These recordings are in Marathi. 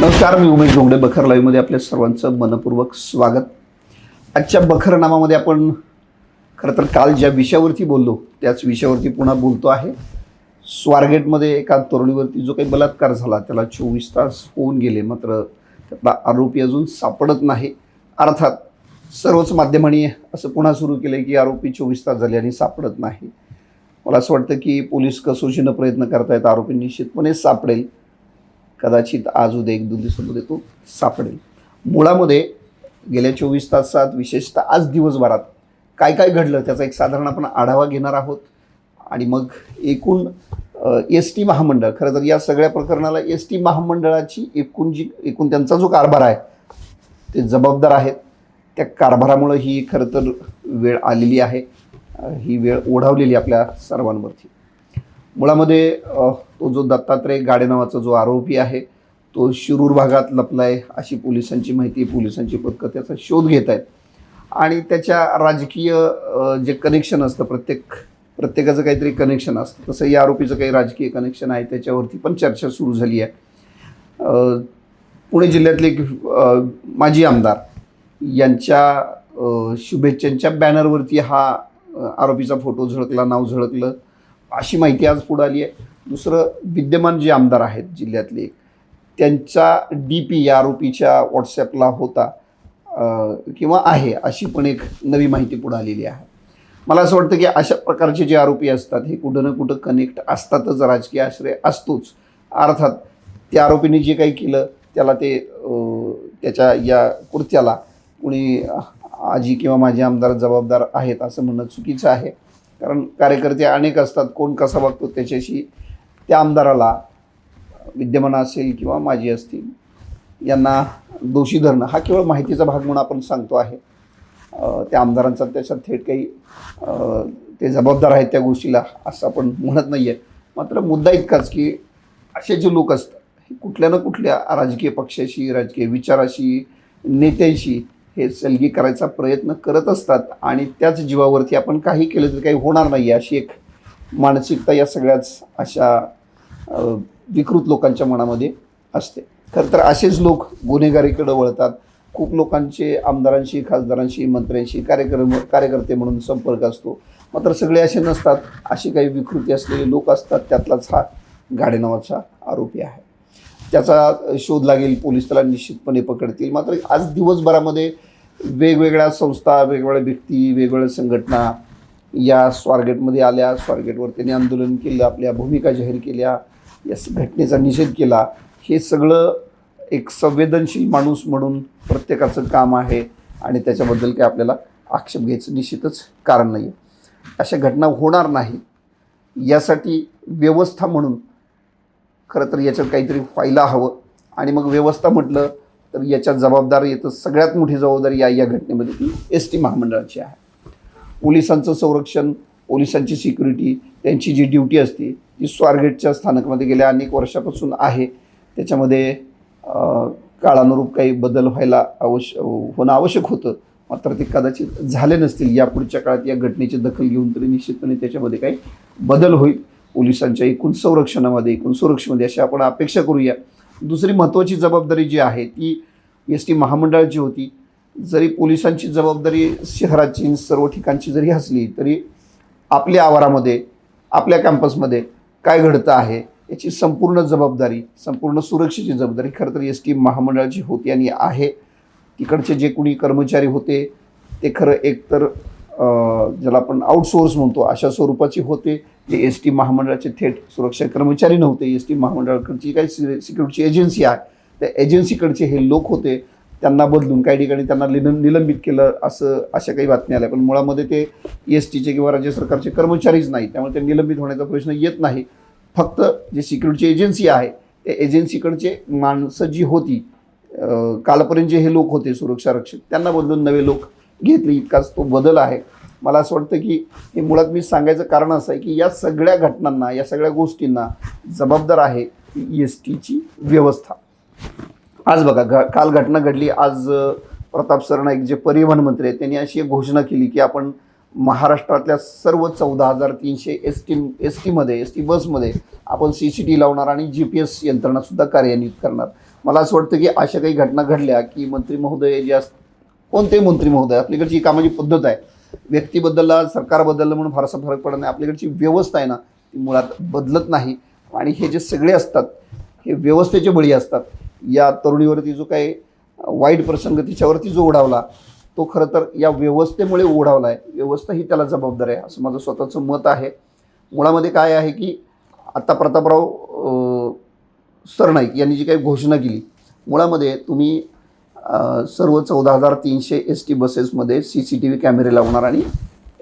नमस्कार मी उमेश डोंगडे बखर लाईव्हमध्ये आपल्या सर्वांचं मनपूर्वक स्वागत. आजच्या बखर नामामध्ये आपण खरं तर काल ज्या विषयावरती बोललो त्याच विषयावरती पुन्हा बोलतो आहे. स्वारगेटमध्ये एका तरुणीवरती जो काही बलात्कार झाला त्याला चोवीस तास होऊन गेले मात्र त्यातला आरोपी अजून सापडत नाही. अर्थात सर्वच माध्यमांनी असं पुन्हा सुरू केलं की आरोपी चोवीस तास झाले आणि सापडत नाही. मला असं वाटतं की पोलीस कसोशीनं प्रयत्न करतायत आरोपी निश्चितपणे सापडेल. कदाचित आज उद्या एक दोन दिवसामध्ये तो सापडेल. मुळामध्ये गेल्या चोवीस तासात विशेषतः आज दिवसभरात काय काय घडलं त्याचा एक साधारण आपण आढावा घेणार आहोत. आणि मग एकूण एस टी महामंडळ खरं तर या सगळ्या प्रकरणाला एस टी महामंडळाची एकूण जी एकूण त्यांचा जो कारभार आहे ते जबाबदार आहेत. त्या कारभारामुळं ही खरं तर वेळ आलेली आहे. ही वेळ ओढावलेली आपल्या सर्वांवरती. मुळामध्ये तो जो दत्तात्रय गाडे नावाचा जो आरोपी आहे तो शिरूर भागात लपला आहे अशी पोलिसांची माहिती पोलिसांची पथकं त्याचा शोध घेत आहेत. आणि त्याच्या राजकीय जे कनेक्शन असतं प्रत्येक प्रत्येकाचं काहीतरी कनेक्शन असतं. तसं या आरोपीचं काही राजकीय कनेक्शन आहे त्याच्यावरती पण चर्चा सुरू झाली आहे. पुणे जिल्ह्यातले एक माजी आमदार यांच्या शुभेच्छांच्या बॅनरवरती हा आरोपीचा फोटो झळकला नाव झळकलं. अशी माहिती आज पुढं आली आहे. दुसरं विद्यमान जे आमदार आहेत जिल्ह्यातले त्यांचा डी पी या आरोपीच्या व्हॉट्सॲपला होता किंवा आहे अशी पण एक नवी माहिती पुढे आलेली आहे. मला असं वाटतं की अशा प्रकारचे जे आरोपी असतात हे कुठं ना कुठं कनेक्ट असतातच राजकीय आश्रय असतोच. अर्थात त्या आरोपीने जे काही केलं त्याला ते त्याच्या या कृत्याला कुणी आजी किंवा माझे आमदार जबाबदार आहेत असं म्हणणं चुकीचं आहे. कारण कार्यकर्ते अनेक असतात. कोण कसा वागतो त्याच्याशी त्या आमदाराला विद्यमान असेल किंवा माजी असतील यांना दोषी धरणं हा केवळ माहितीचा भाग म्हणून आपण सांगतो आहे. त्या आमदारांचा त्याच्यात थेट काही ते जबाबदार आहेत त्या गोष्टीला असं आपण म्हणत नाही आहे मात्र मुद्दा इतकाच की असे जे लोक असतात हे कुठल्या ना कुठल्या राजकीय पक्षाशी राजकीय विचाराशी नेत्यांशी हे सलगी करायचा प्रयत्न करत असतात आणि त्याच जीवावरती आपण काही केलं तर काही होणार नाही अशी एक मानसिकता या सगळ्याच अशा विकृत लोकांच्या मनामध्ये असते. खरं तर असेच लोक गुन्हेगारीकडे वळतात. खूप लोकांचे आमदारांशी खासदारांशी मंत्र्यांशी कार्यक्रम कार्यकर्ते म्हणून संपर्क असतो. मात्र सगळे असे नसतात. अशी काही विकृती असलेले लोक असतात. त्यातलाच हा गाडे नावाचा आरोपी आहे. त्याचा शोध लागेल पोलीस त्याला निश्चितपणे पकडतील. मात्र आज दिवसभरामध्ये वेगवेगळ्या संस्था वेगवेगळ्या व्यक्ती वेगवेगळ्या संघटना या स्वारगेटमध्ये आल्या. स्वारगेटवर त्यांनी आंदोलन केलं आपल्या भूमिका जाहीर केल्या या घटनेचा निषेध केला. हे सगळं एक संवेदनशील माणूस म्हणून प्रत्येकाचं काम आहे आणि त्याच्याबद्दल काही आपल्याला आक्षेप घ्यायचं निश्चितच कारण नाही आहे अशा घटना होणार नाही. यासाठी व्यवस्था म्हणून खरं तर याच्यात काहीतरी व्हायला हवं. आणि मग व्यवस्था म्हटलं तर याच्यात जबाबदार येतं. सगळ्यात मोठी जबाबदारी या या घटनेमध्ये ती एस टी महामंडळाची आहे. पोलिसांचं संरक्षण पोलिसांची सिक्युरिटी त्यांची जी ड्युटी असते ती स्वारगेटच्या स्थानकामध्ये गेल्या अनेक वर्षापासून आहे. त्याच्यामध्ये काळानुरूप काही बदल व्हायला आवश्य होणं आवश्यक होतं. मात्र ते कदाचित झाले नसतील. या पुढच्या काळात या घटनेची दखल घेऊन तरी निश्चितपणे त्याच्यामध्ये काही बदल होईल. पोलिसांच्या एकूण संरक्षणामध्ये एकूण सुरक्षेमध्ये अशी आपण अपेक्षा करूया. दुसरी महत्त्वाची जबाबदारी जी आहे ती एस टी महामंडळाची होती जरी पोलिसांची जबाबदारी शहराची सर्व ठिकाणची जरी असली तरी आपल्या आवारामध्ये आपल्या कॅम्पसमध्ये काय घडतं आहे याची संपूर्ण जबाबदारी संपूर्ण सुरक्षेची जबाबदारी खरं तर एस टी महामंडळाची होती आणि आहे. तिकडचे जे कोणी कर्मचारी होते ते खरं एकतर ज्याला आपण आउटसोर्स म्हणतो अशा स्वरूपाचे होते. जे एस टी महामंडळाचे थेट सुरक्षा कर्मचारी नव्हते एस टी महामंडळाकडची काही सिक्युरिटी एजन्सी आहे त्या एजन्सीकडचे हे लोक होते त्यांना बदलून काही ठिकाणी त्यांना निलं निलंबित केलं असं अशा काही बातम्या आल्या. पण मुळामध्ये ते एस टीचे किंवा राज्य सरकारचे कर्मचारीच नाही त्यामुळे ते निलंबित होण्याचा प्रश्न येत नाही. फक्त जे सिक्युरिटी एजन्सी आहे त्या एजन्सीकडचे माणसं जी होती कालपर्यंत जे हे लोक होते सुरक्षा रक्षक त्यांना बदलून नवे लोक घेतले. इतकाच तो बदल आहे. मला असं वाटतं की हे मुळात मी सांगायचं कारण असं आहे की या सगळ्या घटनांना या सगळ्या गोष्टींना जबाबदार आहे एस टीची व्यवस्था. आज बघा घ काल घटना घडली. आज प्रताप सरनाईक जे परिवहन मंत्री आहेत त्यांनी अशी एक घोषणा केली की आपण महाराष्ट्रातल्या सर्व चौदा हजार तीनशे एस टी एस टीमध्ये एस टी बसमध्ये आपण सी सी टी लावणार आणि जी पी एस यंत्रणासुद्धा कार्यान्वित करणार. मला असं वाटतं की अशा काही घटना घडल्या की मंत्री महोदय जे असतात कोणतेही मंत्री महोदय? आपल्याकडची कामाची पद्धत आहे. व्यक्ती बदलला सरकार बदललं म्हणून फारसा फरक पडत नाही. आपल्याकडची व्यवस्था आहे ना ती मुळात बदलत नाही. आणि हे जे सगळे असतात हे व्यवस्थेचे बळी असतात. या तरुणीवरती जो काही वाईट प्रसंग तिच्यावरती जो ओढावला तो खरं तर या व्यवस्थेमुळे ओढावला आहे व्यवस्था ही त्याला जबाबदार आहे असं माझं स्वतःचं मत आहे. मुळामध्ये काय आहे की आत्ता प्रतापराव सरनाईक यांनी जी काही घोषणा केली मुळामध्ये तुम्ही सर्व चौदा हजार तीनशे एस टी बसेसमध्ये सी सी टी व्ही कॅमेरे लावणार आणि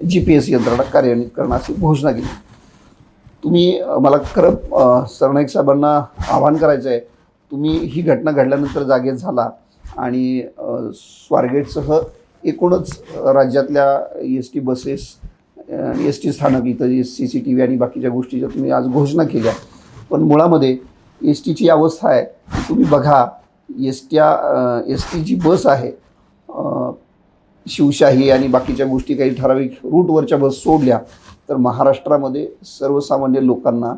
जी पी एस यंत्रणा कार्यान्वित करणार अशी घोषणा केली. तुम्ही मला खरं सरनाईक साहेबांना आवाहन करायचं आहे तुम्ही ही घटना घडल्यानंतर जागेत झाला आणि स्वारगेटसह एकूणच राज्यातल्या S T buses S T स्थानक इथं सी सी टी व्ही आणि बाकीच्या गोष्टीच्या तुम्ही आज घोषणा केल्या पण मुळामध्ये एस टीची अवस्था आहे तुम्ही बघा. एस ट्या एस टी जी बस आहे शिवशाही आणि बाकीच्या गोष्टी काही ठराविक रूटवरच्या बस सोडल्या तर महाराष्ट्रामध्ये सर्वसामान्य लोकांना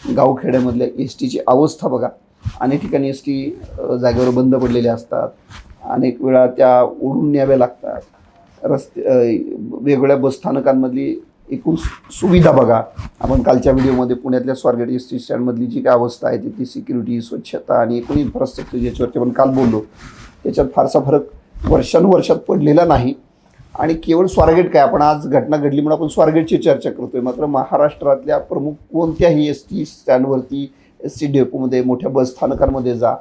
गावखेड्यामधल्या एस टीची अवस्था बघा. अनेक ठिकाणी एस टी जागेवर बंद पडलेल्या असतात. अनेक वेळा त्या ओढून न्याव्या लागतात. रस्ते वेगवेगळ्या बसस्थानकांमधली एकूण सु- सुविधा बघा. आपण कालच्या व्हिडिओमध्ये पुण्यातल्या स्वारगेट एस टी स्टँडमधली जी काय अवस्था आहे तिथली सिक्युरिटी स्वच्छता आणि एकूण इन्फ्रास्ट्रक्चर ज्याच्यावरती आपण काल बोललो त्याच्यात फारसा फरक वर्षानुवर्षात पडलेला नाही. आणि केवळ स्वारगेट काय आपण आज घटना घडली म्हणून आपण स्वारगेटची चर्चा करतोय. मात्र महाराष्ट्रातल्या प्रमुख कोणत्याही एस टी स्टँडवरती एस टी डेपोमध्ये मोठ्या बस स्थानकांमध्ये जा.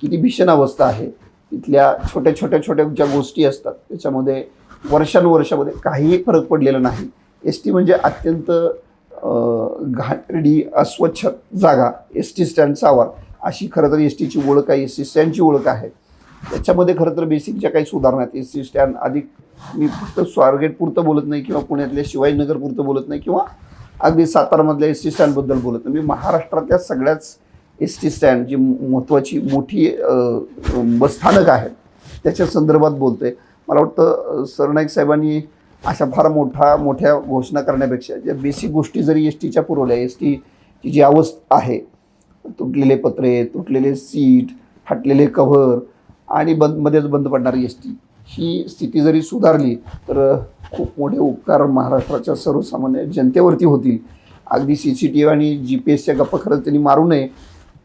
किती भीषण अवस्था आहे. तिथल्या छोट्या छोट्या छोट्या ज्या गोष्टी असतात त्याच्यामध्ये वर्षानुवर्षामध्ये काहीही फरक पडलेला नाही. एस टी म्हणजे अत्यंत घाटडी घाणेरडी अस्वच्छ जागा एस टी स्टँडचा आवार अशी खरं तर एस टीची ओळख आहे एस टी स्टँडची ओळख आहे. त्याच्यामध्ये खरं तर बेसिक ज्या काही सुधारणा आहेत एस टी स्टँड अधिक मी फक्त स्वारगेटपुरतं बोलत नाही किंवा पुण्यातल्या शिवाजीनगरपुरतं बोलत नाही किंवा अगदी सातारामधल्या एस टी स्टँडबद्दल बोलत नाही. मी महाराष्ट्रातल्या सगळ्याच एस टी स्टँड जी महत्त्वाची मोठी बसस्थानक आहेत त्याच्या संदर्भात बोलतो आहे मला वाटतं सरनाईक साहेबांनी अशा फार मोठा मोठ्या घोषणा करण्यापेक्षा ज्या बेसिक गोष्टी जरी एस टीच्या पुरवल्या एस टीची जी अवस्था आहे तुटलेले पत्रे तुटलेले सीट फाटलेले कव्हर आणि बंद मध्येच बंद पडणारी एस टी ही स्थिती जरी सुधारली तर खूप मोठे उपकार महाराष्ट्राच्या सर्वसामान्य जनतेवरती होतील. अगदी सी सी टी व्ही आणि जी पी एसच्या गप्पा खरंच त्यांनी मारू नये.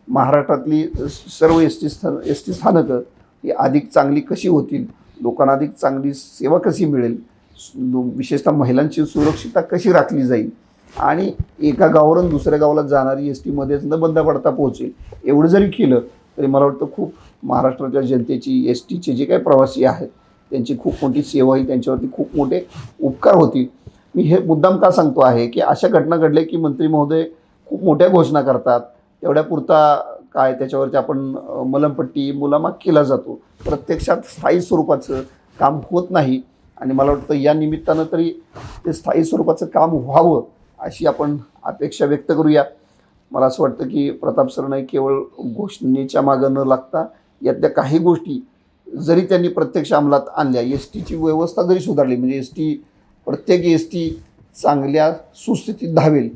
महाराष्ट्रातली सर्व एस टी स्थान एस टी स्थानकं ही अधिक चांगली कशी होतील लोकांना अधिक चांगली सेवा कशी मिळेल विशेषतः महिलांची सुरक्षितता कशी राखली जाईल? आणि एका गावावरून दुसऱ्या गावाला जाणारी एस टीमध्येच न बंद पडता पोहोचेल. एवढं जरी केलं तरी मला वाटतं खूप महाराष्ट्राच्या जनतेची एस टीचे जे काही प्रवासी आहेत त्यांची खूप मोठी सेवा होईल त्यांच्यावरती खूप मोठे उपकार होतील. मी हे मुद्दाम का सांगतो आहे की अशा घटना घडल्या की मंत्री महोदय खूप मोठ्या घोषणा करतात. तेवढ्या पुरता काय त्याच्यावरती आपण मलमपट्टी मुलामाग केला जातो. प्रत्यक्षात स्थायी स्वरूपाचं काम होत नाही. आणि मला वाटतं या निमित्तानं तरी ते स्थायी स्वरूपाचं काम व्हावं अशी आपण अपेक्षा व्यक्त करूया. मला असं वाटतं की प्रताप सरनाईक केवळ घोषणेच्या मागं न लागता यातल्या काही गोष्टी जरी त्यांनी प्रत्यक्ष अंमलात आणल्या एस टीची व्यवस्था जरी सुधारली म्हणजे एस टी प्रत्येक एस टी चांगल्या सुस्थितीत धावेल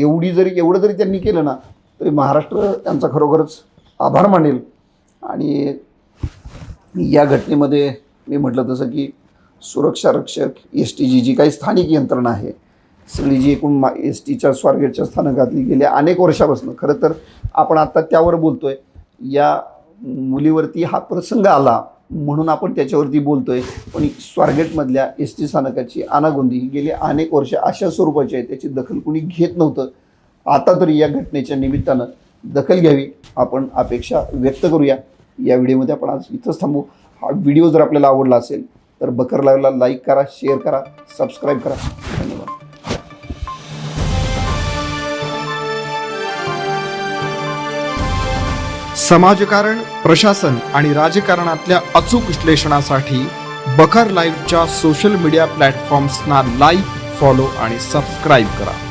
एवढी जरी एवढं जरी त्यांनी केलं ना तरी महाराष्ट्र त्यांचा खरोखरच आभार मानेल. आणि या घटनेमध्ये मी म्हटलं तसं की सुरक्षा रक्षक एस टीची जी काही स्थानिक यंत्रणा आहे सगळी जी एकूण मा एस टीच्या स्वारगेटच्या स्थानकातली गेल्या अनेक वर्षापासून. खरं तर आपण आत्ता त्यावर बोलतो आहे या मुलीवरती हा प्रसंग आला म्हणून आपण त्याच्यावरती बोलतो आहे पण स्वारगेटमधल्या एस टी स्थानकाची अनागोंदी ही गेली अनेक वर्ष अशा स्वरूपाची आहे त्याची दखल कुणी घेत नव्हतं. आता तरी या घटनेच्या निमित्तानं दखल घ्यावी आपण अपेक्षा व्यक्त करूया. या व्हिडिओमध्ये आपण आज इथंच थांबू. हा व्हिडिओ जर आपल्याला आवडला असेल तर बकर लाईव्हला लाईक करा शेअर करा सबस्क्राईब करा. धन्यवाद. समाजकारण प्रशासन आणि राजकारणातल्या अचूक विश्लेषणासाठी बखर लाईव्हच्या सोशल मीडिया प्लॅटफॉर्म्सना लाईक फॉलो आणि सबस्क्राईब करा.